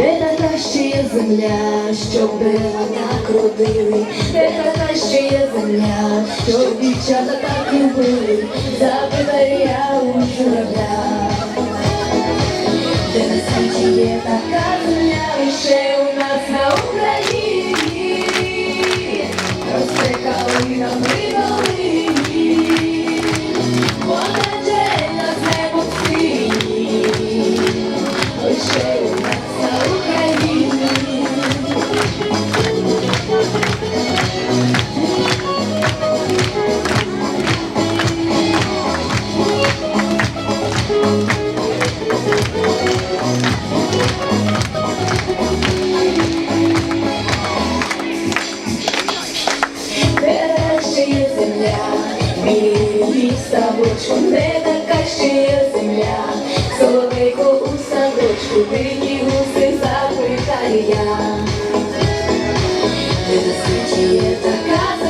де така ще є земля, щоб так родили, де така ще є земля, щоб дівчата так любили, запитаю я у журавля. Де на світі є така земля, лише у нас на Україні, росте калина при ще мій земля, білі не така ще є земля, соловейко у садочку, дині гуси запитаю я. не світі така земля,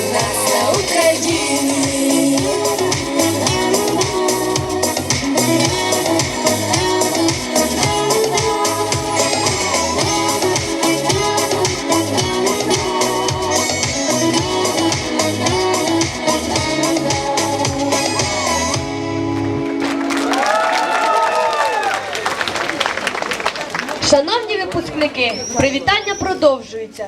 Шановні випускники, привітання продовжуються.